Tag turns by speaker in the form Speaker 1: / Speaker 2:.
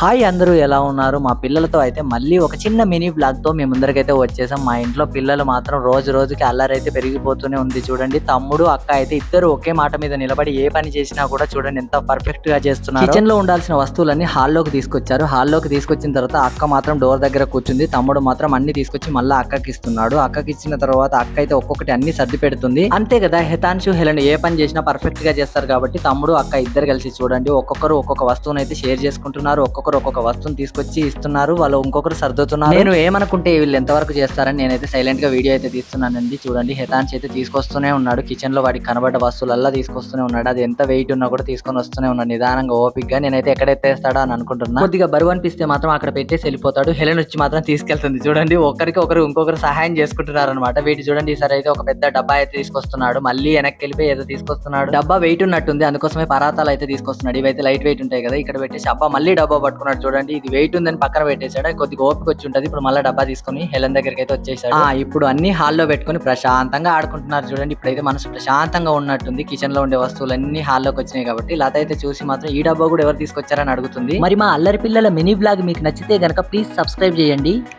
Speaker 1: Hi అందరూ ఎలా ఉన్నారు? మా పిల్లలతో అయితే మళ్ళీ ఒక చిన్న మినీ బ్లాగ్తో మేము ముందరకైతే వచ్చేసాం. మా ఇంట్లో పిల్లలు మాత్రం రోజు రోజుకి అల్లరి అయితే పెరిగిపోతూనే ఉంది. చూడండి తమ్ముడు అక్క అయితే ఇద్దరు ఒకే మాట మీద నిలబడి ఏ పని చేసినా కూడా చూడండి ఎంత పర్ఫెక్ట్గా చేస్తున్నారు. కిచెన్లో ఉండాల్సిన వస్తువులన్నీ హాల్లోకి తీసుకొచ్చారు. హాల్లోకి తీసుకొచ్చిన తర్వాత అక్క మాత్రం డోర్ దగ్గర కూర్చుంది. తమ్ముడు మాత్రం అన్ని తీసుకొచ్చి మళ్ళీ అక్కకి ఇస్తున్నాడు. అక్కకి ఇచ్చిన తర్వాత అక్క అయితే ఒక్కొక్కటి అన్ని సర్ది పెడుతుంది. అంతే కదా హితాంశు హెలన్ ఏ పని చేసినా పర్ఫెక్ట్గా చేస్తారు కాబట్టి తమ్ముడు అక్క ఇద్దరు కలిసి చూడండి ఒక్కొక్కరు ఒక్కొక్క వస్తువుని అయితే షేర్ చేసుకుంటున్నారు ఒక్కొక్కరు ఒక్కొక్క వస్తువుని తీసుకొచ్చి ఇస్తున్నారు. వాళ్ళు ఇంకొకరు సర్దుతున్నారు. నేను ఏమనుకుంటే వీళ్ళు ఎంతవరకు చేస్తారని నేనైతే సైలెంట్గా వీడియో అయితే తీస్తున్నానండి. చూడండి హితాంశ్ అయితే తీసుకొస్తూనే ఉన్నాడు. కిచెన్లో వాడికి కనబడ్డ వస్తువులల్లా తీసుకొస్తూనే ఉన్నాడు. అది ఎంత వెయిట్ ఉన్నా కూడా తీసుకొని వస్తూనే ఉన్నాడు. నిదానంగా ఓపిక్గా నేనైతే ఎక్కడ ఎత్తేస్తాడా అని అనుకుంటున్నా. కొద్దిగా బరువు అనిపిస్తే మాత్రం అక్కడ పెట్టేసి వెళ్ళిపోతాడు. హెలెన్ వచ్చి మాత్రం తీసుకెళ్తుంది. చూడండి ఒకరికి ఒకరు ఇంకొకరు సహాయం చేసుకుంటున్నారు అనమాట వీటి చూడండి ఈసారి అయితే ఒక పెద్ద డబ్బా అయితే తీసుకొస్తున్నాడు. మళ్ళీ వెనక్కి వెళ్ళిపోయి ఏదో తీసుకొస్తున్నాడు. డబ్బా వెయిట్ ఉన్నట్టుంది. అందుకోసమే పరాతాలు అయితే తీసుకొస్తున్నాడు. ఇవైతే లైట్ వెయిట్ ఉంటాయి కదా ఇక్కడ పెట్టేసి. అబ్బా మళ్ళీ డబ్బా పట్టుకున్నాడు చూడండి. ఇది వెయిట్ ఉందని పక్కన పెట్టేశాడు. కొద్దిగా ఓపిక వచ్చి ఉంటది. ఇప్పుడు మళ్ళీ డబ్బా తీసుకొని హెలెన్ దగ్గరికి అయితే వచ్చేసాడు. ఇప్పుడు అన్ని హాల్లో పెట్టుకొని ప్రశాంతంగా ఆడుకుంటున్నారు చూడండి. ఇప్పుడైతే మనసు ప్రశాంతంగా ఉన్నట్టుంది. కిచెన్లో ఉండే వస్తువులన్నీ హాల్లోకి వచ్చినాయి కాబట్టి. లత అయితే చూసి మాత్రం ఈ డబ్బా కూడా ఎవరు తీసుకొచ్చారని అడుగుతుంది. మరి మా అల్లరి పిల్లల మినీ బ్లాగ్ మీకు నచ్చితే గనక ప్లీజ్ సబ్స్క్రైబ్ చేయండి.